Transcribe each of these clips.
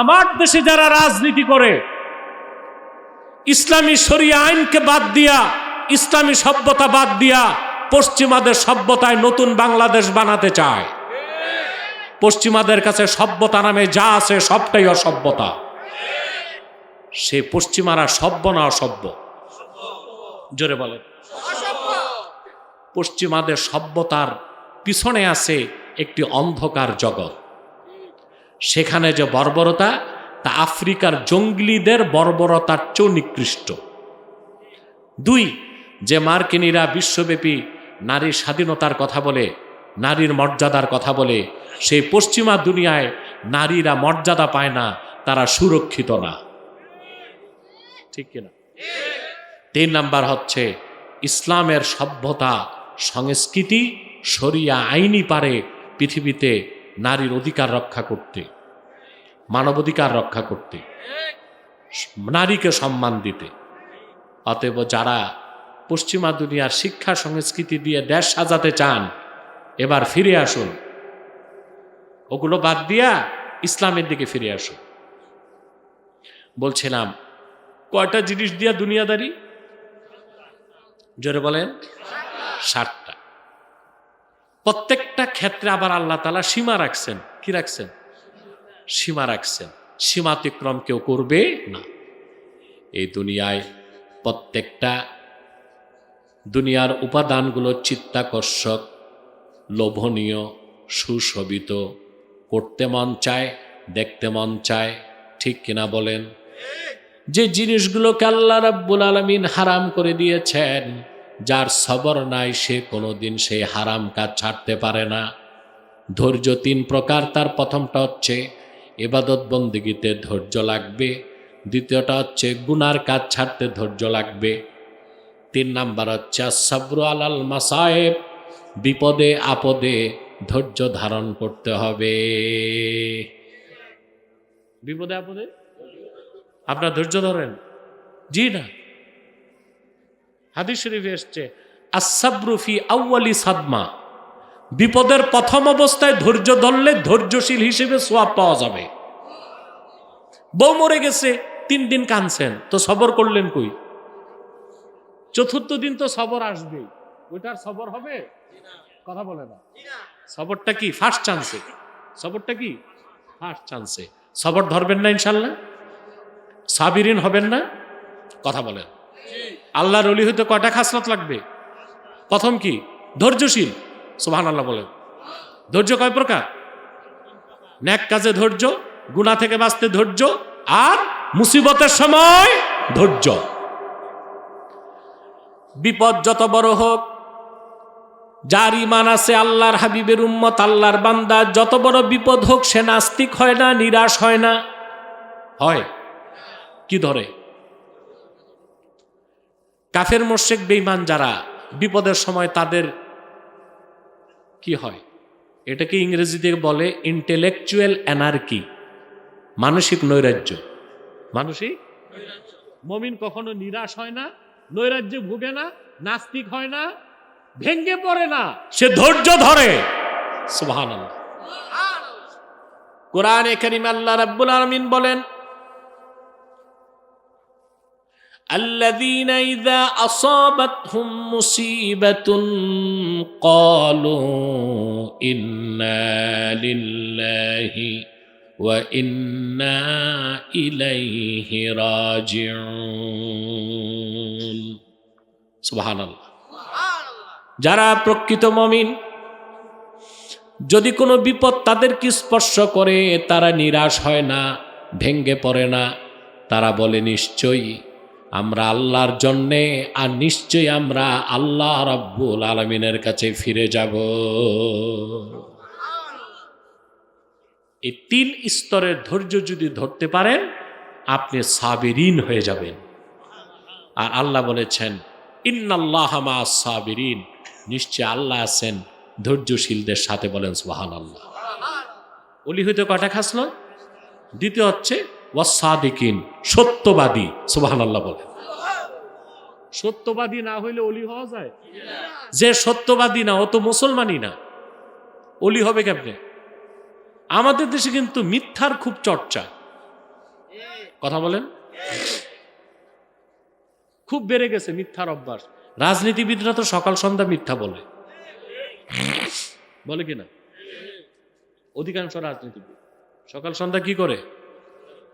আমার দেশে যারা রাজনীতি করে, ইসলামী শরিয়া আইনকে বাদ দিয়া, ইসলামী সভ্যতা বাদ দিয়া পশ্চিমাদের সভ্যতায় নতুন বাংলাদেশ বানাতে চায়। পশ্চিমাদের কাছে সভ্যতা নামে যা আছে সবটাই অসভ্যতা। সে পশ্চিমারা সভ্য না অসভ্য? জোরে বলেন। পশ্চিমাদের সভ্যতার পিছনে আছে একটি অন্ধকার জগৎ। সেখানে যে বর্বরতা, তা আফ্রিকার জঙ্গলিদের বর্বরতার চেয়েও নিকৃষ্ট। দুই, যে মার্কিনীরা বিশ্বব্যাপী নারীর স্বাধীনতার কথা বলে, নারীর মর্যাদার কথা বলে, সেই পশ্চিমা দুনিয়ায় নারীরা মর্যাদা পায় না, তারা সুরক্ষিত না। ঠিক কিনা তিন নাম্বার হচ্ছে, ইসলামের সভ্যতা, সংস্কৃতি সরিয়া আইনি পারে পৃথিবীতে নারীর অধিকার রক্ষা করতে, মানবাধিকার রক্ষা করতে, নারীকে সম্মান দিতে। অতএব যারা পশ্চিমা দুনিয়ার শিক্ষা, সংস্কৃতি দিয়ে দেশ সাজাতে চান, এবার ফিরে আসুন। ওগুলো বাদ দিয়া ইসলামের দিকে ফিরে আসুন। বলছিলাম, কয়টা জিনিস দিয়া দুনিয়াদারি? জোরে বলেন ষাটটা প্রত্যেকটা ক্ষেত্রে আবার আল্লাহ তালা সীমা রাখছেন। কি রাখছেন? সীমা রাখছেন। সীমাতিক্রম কেউ করবে না। এই দুনিয়ায় প্রত্যেকটা দুনিয়ার উপাদানগুলো চিত্তাকর্ষক, লোভনীয়, সুশোভিত, করতে মন চায়, দেখতে মন চায়, ঠিক কিনা বলেন? যে জিনিসগুলোকে আল্লাহ রাব্বুল আলমিন হারাম করে দিয়েছেন যার সবর নাই সে কোনোদিন সেই হারাম কাজ ছাড়তে পারে না। ধৈর্য তিন প্রকার, তার প্রথমটা হচ্ছে এবাদত বন্দিগিতে ধৈর্য লাগবে, দ্বিতীয়টা হচ্ছে গুনার কাজ ছাড়তে ধৈর্য লাগবে। তিন নাম্বার হচ্ছে সব্র আলাল মাসায়েব, বিপদে আপদে ধৈর্য ধারণ করতে হবে। বিপদে আপদে? আপনার ধৈর্য ধরেন? জি না। হাদিস শরীফে এসছে আসাব্রুফি আউ্বালি সাদমা বিপদের প্রথম অবস্থায় ধৈর্য ধরলে ধৈর্যশীল হিসেবে সোয়াব পাওয়া যাবে। বউ মরে গেছে, তিন দিন কানছেন তো সবর করলেন কই? চতুর্থ দিন তো সবর আসবে ওইটার সবর হবে? কথা বলে না। সবরটা কি? ফার্স্ট চান্সে সবরটা কি? ফার্স্ট চান্সে সবর ধরবেন না ইনশাল্লাহ? সাবিরিন হবেন না? কথা বলেন। আল্লাহর অলি হইতে কয়টা খাসলত লাগবে? প্রথম কি? ধৈর্যশীল। সুবহান আল্লাহ বলেন ধৈর্য কয় প্রকার? ন্যাক কাজে ধৈর্য গুণা থেকে বাঁচতে ধৈর্য আর মুসিবতের সময় ধৈর্য। বিপদ যত বড় হোক, যার ইমান আছে আল্লাহর হাবিবের উম্মত, আল্লাহর বান্দা, যত বড় বিপদ হোক, সে নাস্তিক হয় না, নিরাশ হয় না। হয়। কি ধরে? কাফের মোর্শেক বেইমান যারা, বিপদের সময় তাদের কি হয়? এটাকে ইংরেজিতে বলে ইন্টেলেকচুয়াল অ্যানার্কি মানসিক নৈরাজ্য। মানসিক? মমিন কখনো নিরাশ হয় না, নৈরাজ্যে ভুগে না, নাস্তিক হয় না, ভেঙ্গে পড়ে না, সে ধৈর্য ধরে। সুবহান কোরআন করিম আল্লাহ রাব্বুল আলামিন বলেন الذين إذا أصابتهم مصيبة قالوا إنا لله وإنا إليه راجعون سبحان الله যারা প্রকৃত মমিন যদি কোনো বিপদ তাদেরকে স্পর্শ করে তারা নিরাশ হয় না ভেঙ্গে পড়ে না তারা বলে নিশ্চয়ই আমরা আল্লাহর জন্যে আর নিশ্চয়ই আমরা আল্লাহ রব্বুল আলমিনের কাছে ফিরে যাব। এই তিন স্তরের ধৈর্য যদি ধরতে পারেন, আপনি সাবিরিন হয়ে যাবেন। আর আল্লাহ বলেছেন, ইন্নাল্লাহ মা সাবিরিন। নিশ্চয় আল্লাহ আছেন ধৈর্যশীলদের সাথে বলেন সুহান আল্লাহ অলি হইতে কটা খাসল? দ্বিতীয় হচ্ছে ওয়াসাদিকিন সত্যবাদী সুবাহান আল্লাহ বলে। সত্যবাদী না হইলে অলি হওয়া যায়? যে সত্যবাদী না, ও মুসলমানই না। অলি হবে কেমনে? আমাদের দেশে কিন্তু মিথ্যার খুব চর্চা। কথা বলেন? খুব বেড়ে গেছে মিথ্যার অভ্যাস। রাজনীতিবিদরা তো সকাল সন্ধ্যা মিথ্যা বলে। বলে কিনা? অধিকাংশ রাজনীতিবিদ। সকাল সন্ধ্যা কি করে?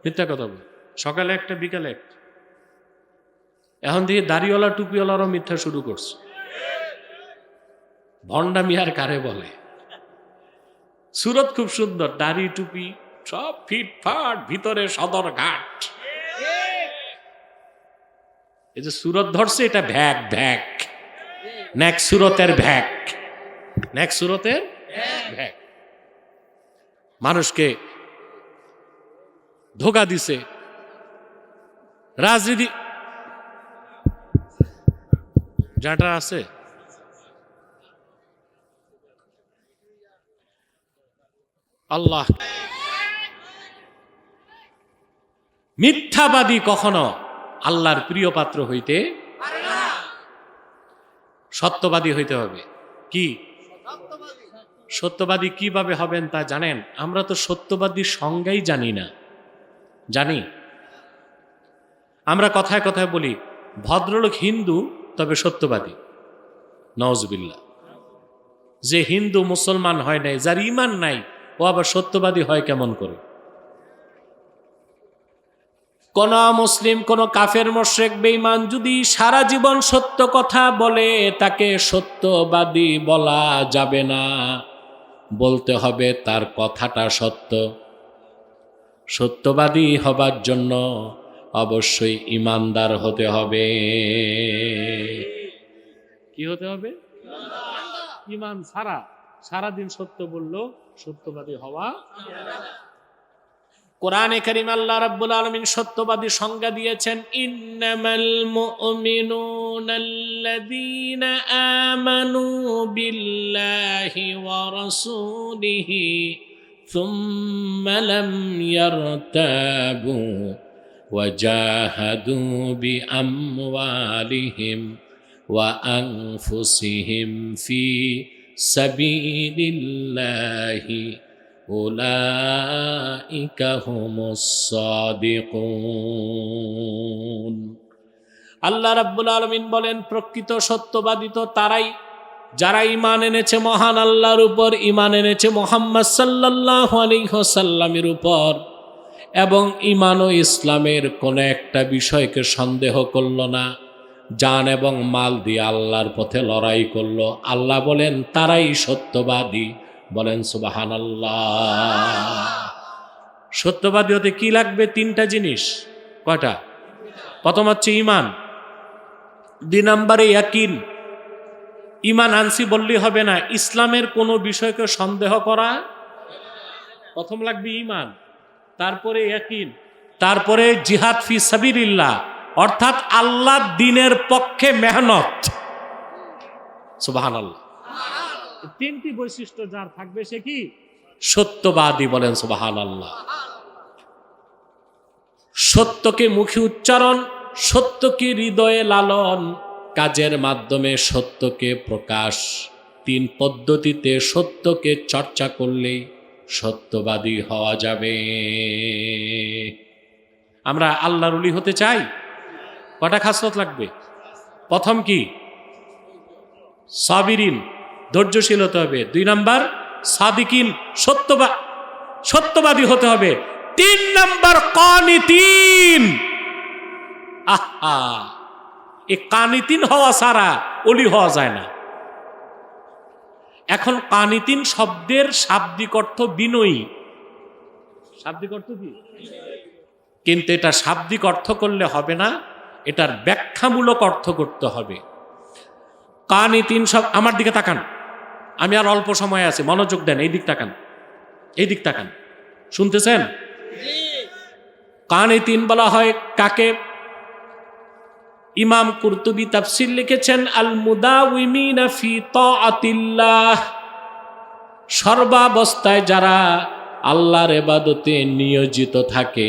মিথ্যা কথা বলে। সকালে একটা, বিকালে একটা। এখন দিয়ে দাড়িওয়ালা, টুপিওয়ালারও মিথ্যা শুরু করছে। ভণ্ডামি আর কারে বলে? সুরত খুব সুন্দর, দাড়ি, টুপি, সব ফিটফাট, ভিতরে সদর ঘাট। এই যে সুরত ধরছে, এটা ভ্যাক ভ্যাক ন্যাক সুরতের ভ্যাক ন্যাক সুরতের ভ্যাক মানুষকে ধোকা দিছে। রাজনীতি যাটা আছে। আল্লাহ। মিথ্যাবাদী কখনো আল্লাহর প্রিয় পাত্র হইতে সত্যবাদী হইতে হবে। কি? সত্যবাদী। কীভাবে হবেন তা জানেন? আমরা তো সত্যবাদীর সংজ্ঞাই জানি না। জানি। আমরা কথায় কথায় বলি, ভদ্রলোক হিন্দু, তবে সত্যবাদী। নওয়াজবিল্লা যে হিন্দু মুসলমান হয় নাই, যার ইমান নাই, ও আবার সত্যবাদী হয় কেমন করে? কোন মুসলিম, কোন কাফের মোশেক বেঈমান যদি সারা জীবন সত্য কথা বলে, তাকে সত্যবাদী বলা যাবে না। বলতে হবে তার কথাটা সত্য। সত্যবাদী হবার জন্য অবশ্যই ইমানদার হতে হবে। কি হতে হবে? ইমান সারা সারাদিন সত্য বলল, সত্যবাদী হওয়া। কোরআনে করিম আল্লাহ রাব্বুল আলামিন সত্যবাদী সংজ্ঞা দিয়েছেন, ইন্নামাল মুমিনুনাল্লাযীনা আমানু বিল্লাহি ওয়া রাসূলিহি। থুম্মা লাম ইয়ারতাবু وجاهدوا بأموالهم وأنفسهم في سبيل الله أولئك هم الصادقون আল্লাহ রাব্বুল আলমিন বলেন প্রকৃত সত্যবাদী তো তারাই যারা ইমান এনেছে মহান আল্লাহর উপর ইমান এনেছে মোহাম্মদ সাল্লাহ আলিহসাল্লামের উপর, এবং ইমান ও ইসলামের কোনো একটা বিষয়কে সন্দেহ করল না, জান এবং মাল দিয়ে আল্লাহর পথে লড়াই করল। আল্লাহ বলেন, তারাই সত্যবাদী। বলেন সুবাহান সত্যবাদী হতে কি লাগবে? তিনটা জিনিস। কয়টা? প্রথম হচ্ছে ইমান দুই নম্বরে ইয়াকিন। ইমান আনসি বললেই হবে না। ইসলামের কোনো বিষয়কে সন্দেহ করা, প্রথম লাগবে ইমান, তারপরে ইয়াকিন, তারপরে জিহাদ ফি সাবিরিল্লাহ অর্থাৎ আল্লাহ দিনের পক্ষে মেহনত। আল্লাহ তিনটি বৈশিষ্ট্য যার থাকবে সে কি? সত্যবাদী বলেন সুবাহান আল্লাহ সত্যকে মুখে উচ্চারণ, সত্যকে হৃদয়ে লালন কাজের মাধ্যমে সত্যকে প্রকাশ। তিন পদ্ধতিতে সত্যকে চর্চা করলে সত্যবাদী হওয়া যাবে। আমরা আল্লাহর উলি হতে চাই? কটা খাসলত লাগবে? প্রথম কি? সাবিরিন, ধৈর্যশীল হতে হবে। দুই নাম্বার, সাদিকিন, সত্যবা, সত্যবাদী হতে হবে। তিন নাম্বার কানিতিন। আহা! এ কানিতিন হওয়া ছাড়া অলি হওয়া যায় না। এখন কানিতিন শব্দের শাব্দিক অর্থ বিনয়ী। শাব্দিক অর্থ কি? কিন্তু এটা শাব্দিক অর্থ করলে হবে না এটার ব্যাখ্যামূলক অর্থ করতে হবে। কানি তিন সব আমার দিকে তাকান। আমি আর অল্প সময় আছে মনোযোগ দেন এই দিক তাকান। এই দিক তাকান। শুনতেছেন? কানে তিন বলা হয় কাকে? ইমাম কুরতুবি তাফসির লিখেছেন আল মুদাউমিনা ফি তাআতিল্লাহ। সর্বাবস্থায় যারা আল্লাহর এবাদতে নিয়োজিত থাকে,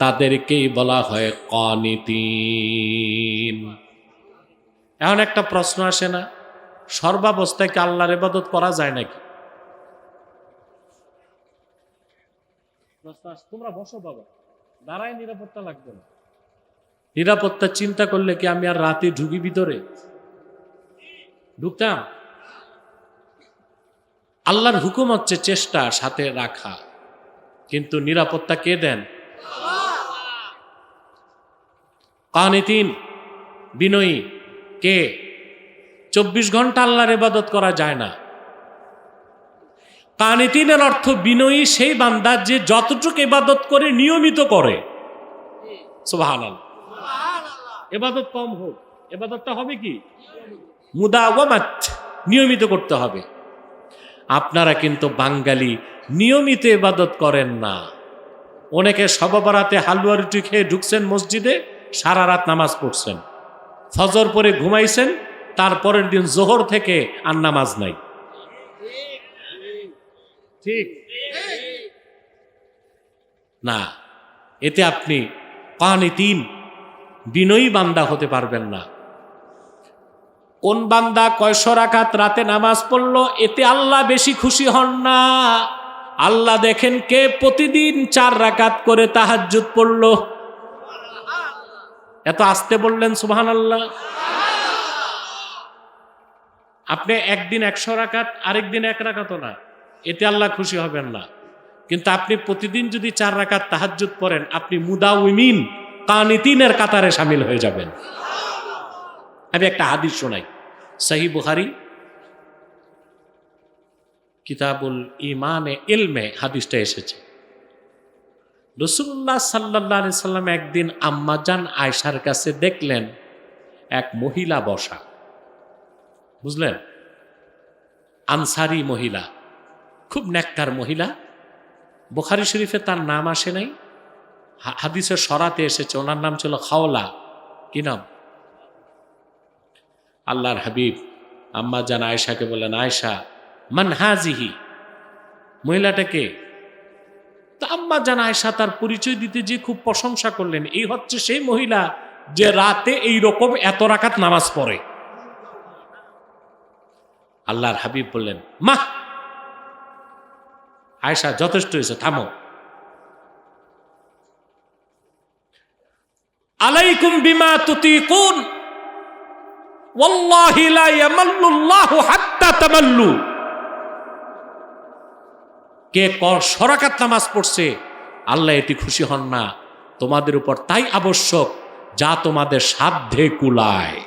তাদেরকেই বলা হয় কনিতিন। এখন একটা প্রশ্ন আসে না, সর্বাবস্থায় কি আল্লাহর এবাদত করা যায় নাকি? তোমরা বসো বাবা, দাঁড়ায় নিরাপত্তা লাগবে না। নিরাপত্তা চিন্তা করলে কি আমি আর রাতে ঢুকি ভিতরে? ঢুকতাম? আল্লাহর হুকুম হচ্ছে চেষ্টা, সাথে রাখা। কিন্তু নিরাপত্তা কে দেন? কানিতিন বিনয়ী, কে? চব্বিশ ঘণ্টা আল্লাহর ইবাদত করা যায় না। কানিতিনের অর্থ বিনয়ী সেই বান্দা যে যতটুকু ইবাদত করে নিয়মিত করে। সুবাহান এবাদত কম হোক। এবাদতটা হবে কি? মুদাওয়ামাত নিয়মিত করতে হবে। আপনারা কিন্তু বাঙালি, নিয়মিত ইবাদত করেন না। অনেকে সবাবরাতে হালুয়া রুটি খেয়ে ঢুকছেন মসজিদে, সারা রাত নামাজ পড়ছেন। ফজর পরে ঘুমাইছেন, তারপরের দিন জোহর থেকে আর নামাজ নাই। ঠিক? না। এতে আপনি পানি তিন বিনয়ী বান্দা হতে পারবেন না। কোন বান্দা কয়শ রাকাত রাতে নামাজ পড়ল, এতে আল্লাহ বেশি খুশি হন না। আল্লাহ দেখেন কে প্রতিদিন চার রাকাত করে তাহাজ্জুদ পড়ল। এত আসতে বললেন সুবহান আল্লাহ আপনি একদিন একশো রাকাত, আরেকদিন এক রাকাত না। এতে আল্লাহ খুশি হবেন না। কিন্তু আপনি প্রতিদিন যদি চার রাকাত তাহাজ্জুদ পড়েন, আপনি মুদাউমিন। কানিতিনের কাতারে সামিল হয়ে যাবেন। আমি একটা হাদিস শোনাই। সহি বুহারি কিতাবুল ইমানে ইলমে হাদিসটা এসেছে। রসুল্লাহ সাল্লাহ সাল্লাম একদিন আম্মাজান আয়সার কাছে দেখলেন এক মহিলা বসা। বুঝলেন? আনসারি মহিলা, খুব নেককার মহিলা। বুখারি শরীফে তার নাম আসে নাই। হাদিসের সরাতে এসেছে, ওনার নাম ছিল খাওলা। কি নাম? আল্লাহর হাবিব। আম্মা জান আয়সাকে বলেন আয়সা মান হাজিহি? মহিলাটাকে তা আম্মা জান আয়সা তার পরিচয় দিতে যে খুব প্রশংসা করলেন, এই হচ্ছে সেই মহিলা যে রাতে এই রকম এত রাকাত নামাজ পড়ে। আল্লাহর হাবিব বললেন মা আয়সা যথেষ্ট হয়েছে, থামো। আলাইকুম বিমা হাত্তা তামাল্লু। কে সরাকাত নামাজ পড়ছে, আল্লাহ এটি খুশি হন না। তোমাদের উপর তাই আবশ্যক যা তোমাদের সাধ্যে কুলায়।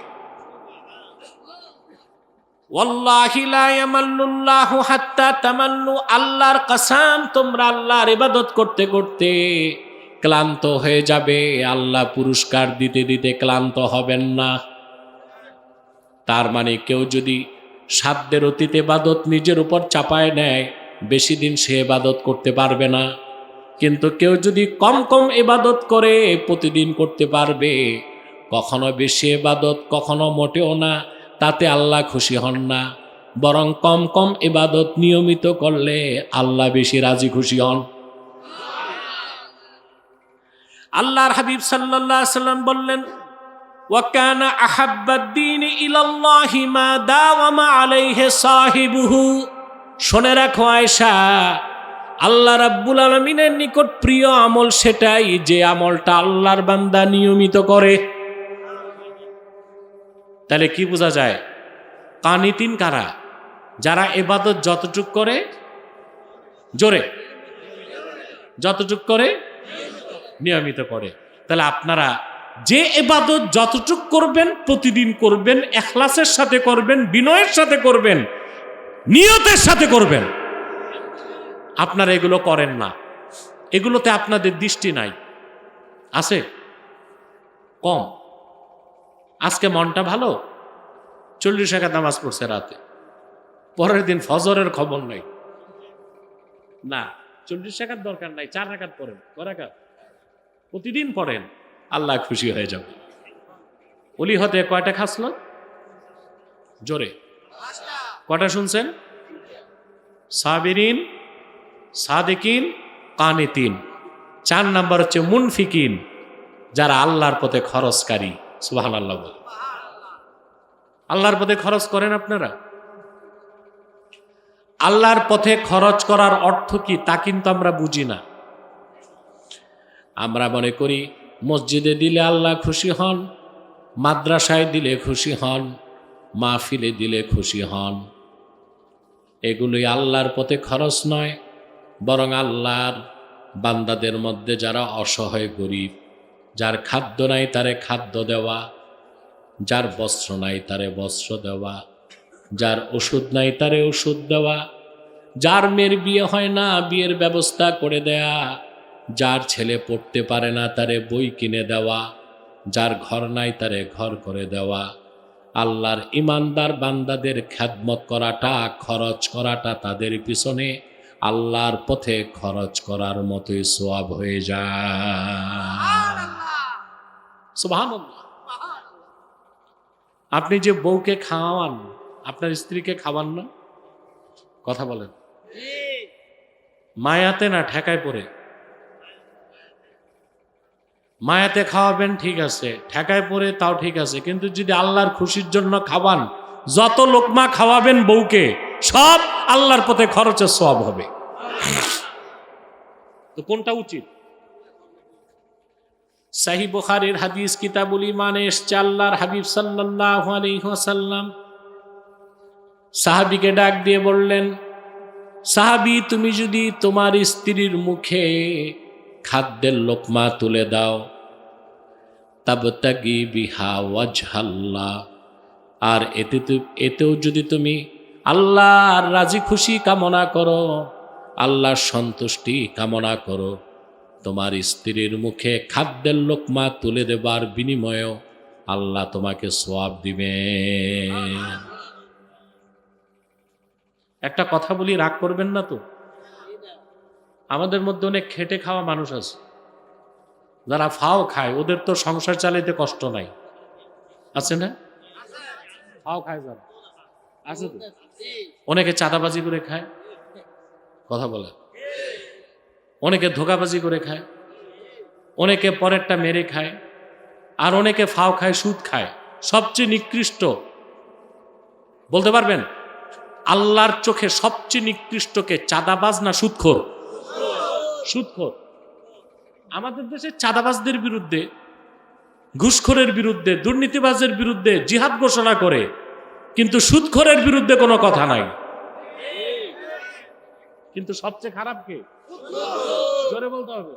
আল্লাহর কসম তোমরা আল্লাহর ইবাদত করতে করতে ক্লান্ত হয়ে যাবে। আল্লাহ পুরস্কার দিতে দিতে ক্লান্ত হবেন না। তার মানে কেউ যদি সাধ্যের অতীত এবাদত নিজের উপর চাপায় নেয়, বেশি দিন সে এবাদত করতে পারবে না। কিন্তু কেউ যদি কম কম এবাদত করে, প্রতিদিন করতে পারবে। কখনো বেশি এবাদত কখনো মোটেও না, তাতে আল্লাহ খুশি হন না। বরং কম কম এবাদত নিয়মিত করলে আল্লাহ বেশি রাজি খুশি হন। আল্লাহর হাবিব আলাইহি সাল্লাম বললেন ওয়াকানা আহাব্বাদ্দিন ইলাল্লাহি মা দাওয়ামা আলাইহি সাহিবুহু। শুনে রাখো আয়েশা, আল্লাহ রাব্বুল আলামিনের নিকট প্রিয় আমল সেটাই যে আমলটা আল্লাহর বান্দা নিয়মিত করে। তাহলে কি বোঝা যায়? কানিতিন কারা? যারা এবাদত যতটুক করে, জোরে, যতটুক করে নিয়মিত করে। তাহলে আপনারা যে এবাদত যতটুক করবেন, প্রতিদিন করবেন, এখলাসের সাথে করবেন, বিনয়ের সাথে করবেন, নিয়তের সাথে করবেন। আপনারা এগুলো করেন না। এগুলোতে আপনাদের দৃষ্টি নাই। আছে? কম। আজকে মনটা ভালো? চল্লিশ টাকা নামাজ পড়ছে রাতে। পরের দিন ফজরের খবর নেই। না, চল্লিশ টাকার দরকার নাই, চার রাকাত পড়েন। করাকাত প্রতিদিন পড়েন, আল্লাহ খুশি হয়ে যাবে। অলি হতে কয়টা খাসল? জোরে। কয়টা শুনছেন? সাবিরিন, সাদেকিন, কানিতিন। চার নাম্বার হচ্ছে মুনফিকিন, যারা আল্লাহর পথে খরচকারী। সুবাহান আল্লাহ বলে। আল্লাহর পথে খরচ করেন আপনারা? আল্লাহর পথে খরচ করার অর্থ কি? তা কিন্তু আমরা বুঝি না। আমরা মনে করি মসজিদে দিলে আল্লাহ খুশি হন, মাদ্রাসায় দিলে খুশি হন, মাহফিলে দিলে খুশি হন। এগুলোই আল্লাহর পথে খরচ নয়, বরং আল্লাহর বান্দাদের মধ্যে যারা অসহায় গরিব, যার খাদ্য নাই তারে খাদ্য দেওয়া, যার বস্ত্র নাই তারে বস্ত্র দেওয়া, যার ওষুধ নাই তারে ওষুধ দেওয়া, যার মেয়ের বিয়ে হয় না বিয়ের ব্যবস্থা করে দেয়া যার ছেলে পড়তে পারে না তারে বই কিনে দেওয়া যার ঘর নাই তারে ঘর করে দেওয়া। আল্লাহর ইমানদার বান্দাদের খ্যাদমত করাটা খরচ করাটা তাদের পিছনে আল্লাহর পথে খরচ করার মতোই সোয়াব হয়ে যায়। আপনি যে বউকে খাওয়ান আপনার স্ত্রীকে খাওয়ান না? কথা বলেন। মায়াতে না ঠেকায় পড়ে? মায়াতে খাওয়াবেন, ঠিক আছে। ঠেকায় পড়ে তাও ঠিক আছে। কিন্তু যদি আল্লাহর খুশির জন্য খাওয়ান, যত লোকমা খাওয়াবেন বউকে, সব আল্লাহর পথে খরচের সব হবে। তো কোনটা উচিত? সাহি বুখারীর হাদিস, কিতাবুল ইমানে এসছে আল্লাহর হাবিব সাল্লাল্লাহু আলাইহি ওয়াসাল্লাম। সাহাবীকে ডাক দিয়ে বললেন, সাহাবী, তুমি যদি তোমার স্ত্রীর মুখে খাদ্যের লোকমা তুলে দাও। তাবতাগি বিহা ওয়াজহাল্লাহ আর এতে এতেও যদি তুমি আল্লাহর রাজি খুশি কামনা করো, আল্লাহর সন্তুষ্টি কামনা করো, তোমার স্ত্রীর মুখে খাদ্যের লোকমা তুলে দেবার বিনিময়েও আল্লাহ তোমাকে সোয়াব দিবে। একটা কথা বলি, রাগ করবেন না তো? আমাদের মধ্যে অনেক খেটে খাওয়া মানুষ আছে। যারা ফাও খায়, ওদের তো সংসার চালাইতে কষ্ট নাই। আছে না? ফাও খায় যারা। আছে তো? অনেকে চাঁদাবাজি করে খায়। কথা বলে। অনেকে ধোকাবাজি করে খায়। অনেকে পরেরটা মেরে খায়। আর অনেকে ফাও খায়, সুদ খায়। সবচেয়ে নিকৃষ্ট। বলতে পারবেন? আল্লাহর চোখে সবচেয়ে নিকৃষ্টকে চাঁদাবাজ না সুদখোর? সুদখোর আমাদের দেশে চাঁদাবাজদের বিরুদ্ধে, ঘুষখোরের বিরুদ্ধে দুর্নীতিবাজের বিরুদ্ধে জিহাদ ঘোষণা করে, কিন্তু সুদখোরের বিরুদ্ধে কোনো কথা নাই। কিন্তু সবচেয়ে খারাপ কে? জোরে বলতে হবে।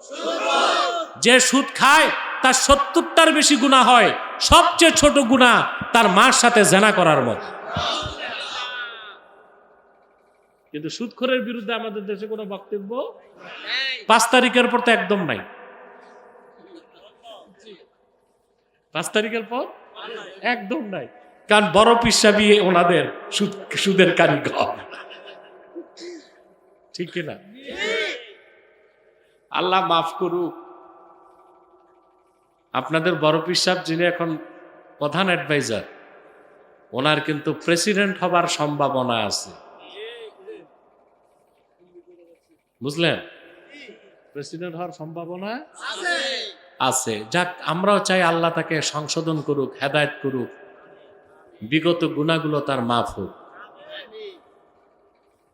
যে সুদ খায়, তার সত্তরটার বেশি গুণা হয়, সবচেয়ে ছোট গুণা তার মার সাথে জেনা করার মতো। কিন্তু সুদখোরের বিরুদ্ধে আমাদের দেশে কোনো বক্তব্য পাঁচ তারিখের পর তো একদম নাই। পাঁচ তারিখের পর একদম নাই। কারণ বড় পিসাবি ওনাদের সুদ, সুদের কারিগর। ঠিক কিনা আল্লাহ মাফ করুক। আপনাদের বড় পিসাব যিনি এখন প্রধান অ্যাডভাইজার, ওনার কিন্তু প্রেসিডেন্ট হবার সম্ভাবনা আছে। বুঝলেন? প্রেসিডেন্ট হওয়ার সম্ভাবনা আছে। যাক আমরাও চাই আল্লাহ তাকে সংশোধন করুক হেদায়ত করুক। বিগত গুণাগুলো তার মাফ হোক।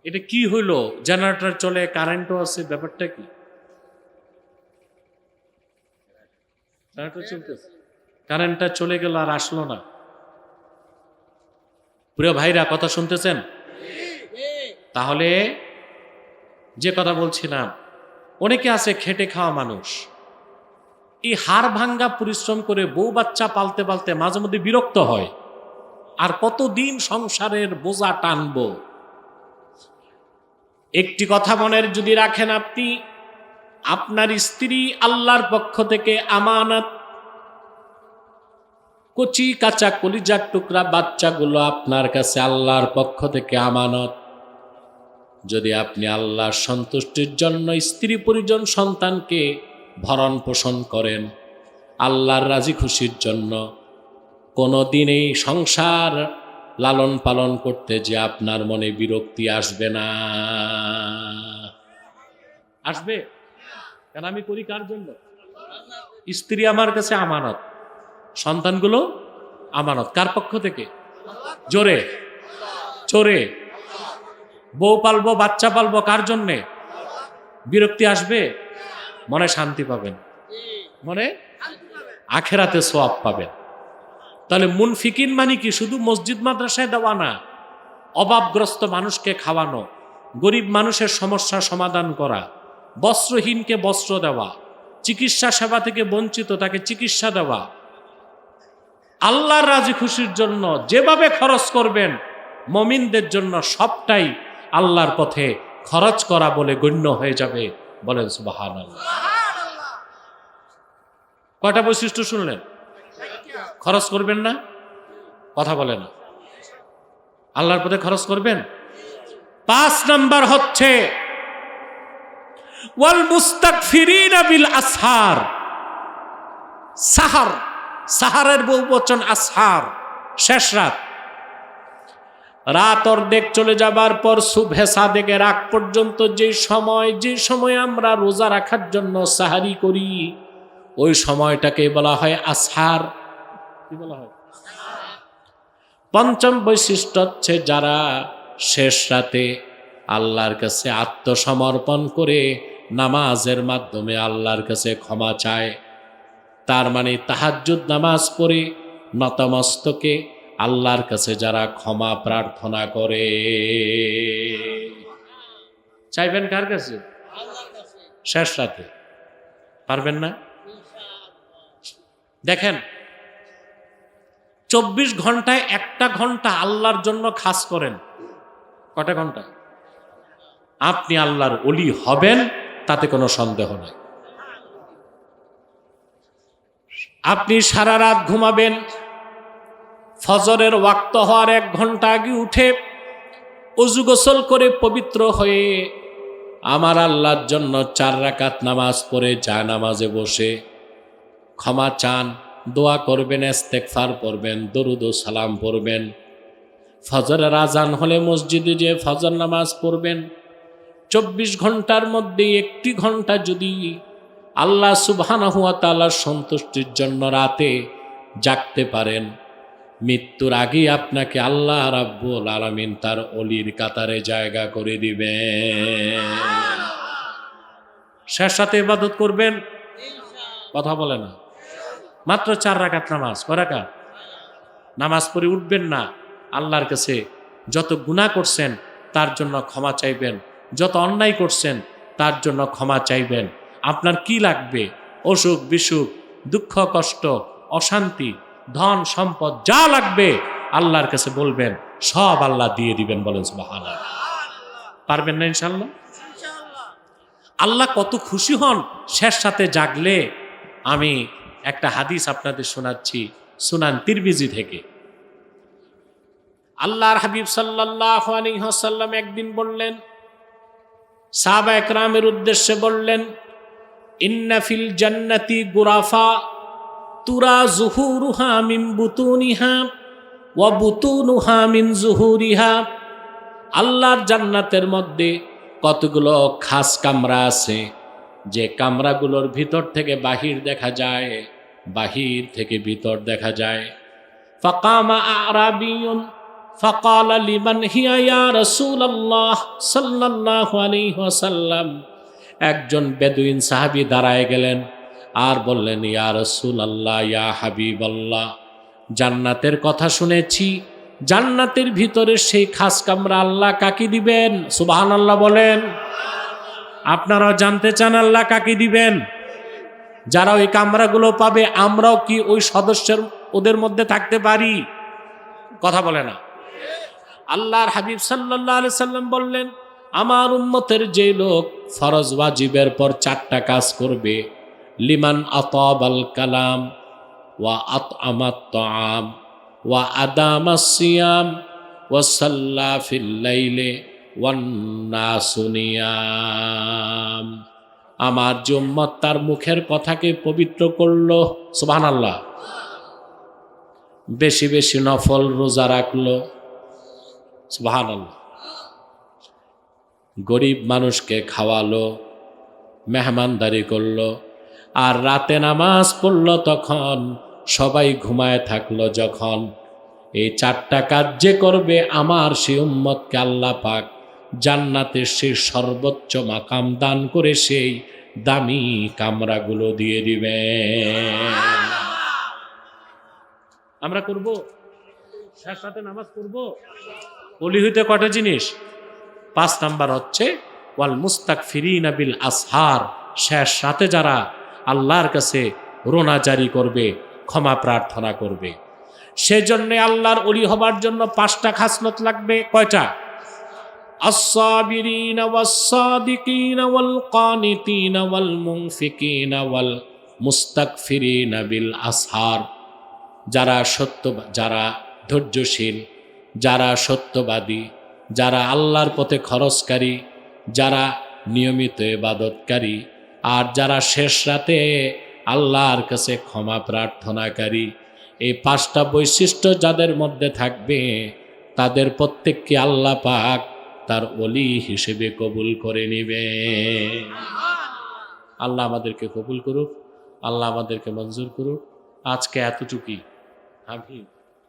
এটা কি হইল? জেনারেটর চলে কারেন্টও আছে ব্যাপারটা কি? চলতেছে। কারেন্টটা চলে গেল আর আসলো না। প্রিয় ভাইরা কথা শুনতেছেন? তাহলে যে কথা বলছিলাম, অনেকে আছে খেটে খাওয়া মানুষ। এই হাড় ভাঙ্গা পরিশ্রম করে বউ বাচ্চা পালতে পালতে মাঝে মধ্যে বিরক্ত হয়। আর কতদিন সংসারের বোঝা টানবো? একটি কথা মনের যদি রাখেন আপনি, আপনার স্ত্রী আল্লাহর পক্ষ থেকে আমানত, কচি কাঁচা কলিজার টুকরা বাচ্চাগুলো আপনার কাছে আল্লাহর পক্ষ থেকে আমানত। যদি আপনি আল্লাহর সন্তুষ্টির জন্য স্ত্রী পরিজন সন্তানকে ভরণ পোষণ করেন, আল্লাহর রাজি খুশির জন্য কোনো দিনেই সংসার লালন পালন করতে যে আপনার মনে বিরক্তি আসবে না। আসবে? কেন আমি করি কার জন্য? স্ত্রী আমার কাছে আমানত। সন্তানগুলো আমানত। কার পক্ষ থেকে? জোরে। চোরে। বউ পালবো, বাচ্চা পালবো, কার জন্যে? বিরক্তি আসবে? মনে শান্তি পাবেন। মনে আখেরাতে সোয়াব পাবেন। তাহলে মুনফিকিন মানে কি? শুধু মসজিদ, মাদ্রাসায় দেওয়া না। অভাবগ্রস্ত মানুষকে খাওয়ানো, গরিব মানুষের সমস্যা সমাধান করা, বস্ত্রহীনকে বস্ত্র দেওয়া, চিকিৎসা সেবা থেকে বঞ্চিত, তাকে চিকিৎসা দেওয়া। আল্লাহর রাজি খুশির জন্য যেভাবে খরচ করবেন, মমিনদের জন্য সবটাই আল্লাহর পথে খরচ করা বলে গণ্য হয়ে যাবে। বলেন সুবাহান কয়টা বৈশিষ্ট্য শুনলেন? খরচ করবেন না? কথা বলে না। আল্লাহর পথে খরচ করবেন? পাঁচ নাম্বার হচ্ছে ওয়াল মুস্তাকফিরিনা বিল আসহার। সাহার সাহারের বহু বচন আসহার। শেষ রাত। রাত অর্ধেক চলে যাবার পর শুভে সাদেকের আগ পর্যন্ত যে সময় যে সময় আমরা রোজা রাখার জন্য সাহারি করি, ওই সময়টাকে বলা হয় আসহার। কি বলা হয়? পঞ্চম বৈশিষ্ট্য হচ্ছে যারা শেষ রাতে আল্লাহর কাছে আত্মসমর্পণ করে নামাজের মাধ্যমে আল্লাহর কাছে ক্ষমা চায়, তার মানে তাহাজ্জুদ নামাজ পড়ে, নতমস্তকে আল্লাহর কাছে যারা ক্ষমা প্রার্থনা করে। চাইবেন কার কাছে? শেষ রাতে। পারবেন না? দেখেন, চব্বিশ ঘন্টায় একটা ঘণ্টা আল্লাহর জন্য খাস করেন। কটা ঘণ্টা? আপনি আল্লাহর অলি হবেন, তাতে কোনো সন্দেহ নাই। আপনি সারা রাত ঘুমাবেন ফজরের ওয়াক্ত হওয়ার এক ঘণ্টা আগে উঠে অজু গোসল করে পবিত্র হয়ে আমার আল্লাহর জন্য চার রাকাত নামাজ পড়ে যা নামাজে বসে। ক্ষমা চান, দোয়া করবেন এস্তেকফার পড়বেন, দরুদ ও সালাম পড়বেন। ফজরের আজান হলে মসজিদে যে ফজর নামাজ পড়বেন। চব্বিশ ঘণ্টার মধ্যে একটি ঘণ্টা যদি আল্লাহ সুবহানাহুয়া তাআলার সন্তুষ্টির জন্য রাতে জাগতে পারেন। মৃত্যুর আগেই আপনাকে আল্লাহ রাব্বুল আলামিন তার অলির কাতারে জায়গা করে দিবেন। শেষ সাথে ইবাদত করবেন? কথা বলে না। মাত্র চার রাকাত নামাজ করাকা নামাজ পড়ে উঠবেন না। আল্লাহর কাছে যত গুণা করছেন, তার জন্য ক্ষমা চাইবেন। যত অন্যায় করছেন, তার জন্য ক্ষমা চাইবেন। আপনার কি লাগবে? অসুখ বিসুখ দুঃখ কষ্ট অশান্তি ধন সম্পদ যা লাগবে আল্লাহর কাছে বলবেন সব আল্লাহ দিয়ে দিবেন বলেন সুবহান পারবেন না ইনশাল্লাহ আল্লাহ কত খুশি হন শেষ সাথে জাগলে আমি একটা হাদিস আপনাদের শোনাচ্ছি সুনান তিরবিজি থেকে। আল্লাহর হাবিব সাল্লাহ আলিহাসাল্লাম একদিন বললেন সাহাবা একরামের উদ্দেশ্যে বললেন ইন্নাফিল জান্নাতি গুরাফা তুরা জুহুরুহা মিন বুতুনিহা ওয়া বুতুনুহা মিন জুহুরিহা আল্লাহর জান্নাতের মধ্যে কতগুলো খাস কামরা আছে যে কামরাগুলোর ভিতর থেকে বাহির দেখা যায় বাহির থেকে ভিতর দেখা যায় ফাকামা আরাবিয়ুন فقال لمن هي يا رسول الله صلى الله عليه وسلم একজন বেদুইন সাহাবী দাঁড়ায় গেলেন আর বললেন, ইয়া রসুল আল্লাহ ইয়া হাবিব আল্লাহ জান্নাতের কথা শুনেছি, জান্নাতের ভিতরে সেই খাস কামরা আল্লাহ কাকে দিবেন? সুবাহান আল্লাহ বলেন। আপনারাও জানতে চান আল্লাহ কাকে দিবেন? যারা ওই কামরাগুলো পাবে, আমরাও কি ওই সদস্যের, ওদের মধ্যে থাকতে পারি? কথা বলে না। আল্লাহর হাবিব সাল্লাহ সাল্লাম বললেন, আমার উম্মতের যে লোক ফরজ ওয়াজিবের পর চারটা কাজ করবে লিমান আতাবাল কালাম, ওয়া আত আমাত আম ওয়া আদাম সিয়াম, ওয়া সাল্লা ফিল্লাইলে ওয়ান্নাসুনিয়াম আমার যে উম্মত তার মুখের কথাকে পবিত্র করল সুবহান আল্লাহ বেশি বেশি নফল রোজা রাখল সুবহান আল্লাহ গরিব মানুষকে খাওয়ালো, মেহমানদারি করল আর রাতে নামাজ পড়ল তখন, সবাই ঘুমায় থাকল যখন। এই চারটা কাজ যে করবে আমার সে উম্মতকে পাক জান্নাতের সে সর্বোচ্চ মাকাম দান করে সেই দামি কামরাগুলো দিয়ে দিবে। আমরা করব? রাতে নামাজ পড়ব? অলি হইতে কটা জিনিস? পাঁচ নাম্বার হচ্ছে, ওয়াল মুস্তাক ফিরিনা বিল আসহার, শেষ রাতে যারা আল্লাহর কাছে রোনা জারি করবে ক্ষমা প্রার্থনা করবে সেজন্য আল্লাহর অলি হবার জন্য পাঁচটা খাসলত লাগবে কয়টা الصابرين والصادقين والقانتين والمنفقين والمستكفرين بالأسحار যারা সত্য যারা ধৈর্যশীল যারা সত্যবাদী যারা আল্লাহর পথে খরচকারী যারা নিয়মিত ইবাদতকারী আর যারা শেষ রাতে আল্লাহর কাছে ক্ষমা প্রার্থনাকারী, এই পাঁচটা বৈশিষ্ট্য যাদের মধ্যে থাকবে, তাদের প্রত্যেককে আল্লাহ পাক তার অলি হিসেবে কবুল করে নিবে। আল্লাহ আমাদেরকে কবুল করুক, আল্লাহ আমাদেরকে মঞ্জুর করুক। আজকে এতটুকুই। আমি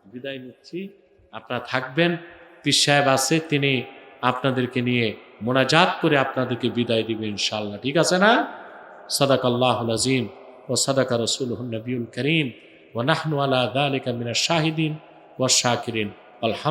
বিদায় নিচ্ছি। আপনারা থাকবেন, পীর সাহেব আছে, তিনি আপনাদেরকে নিয়ে মোনাজাত করে আপনাদেরকে বিদায় দিবেন ইনশাল্লাহ ঠিক আছে না? সদাক আল্লাহ আজিম ও সদাকা রসুল নবীল করিম ও নাহনু আলা দালিকা মিনা শাহিদিন ও শাকিরিন আলহাম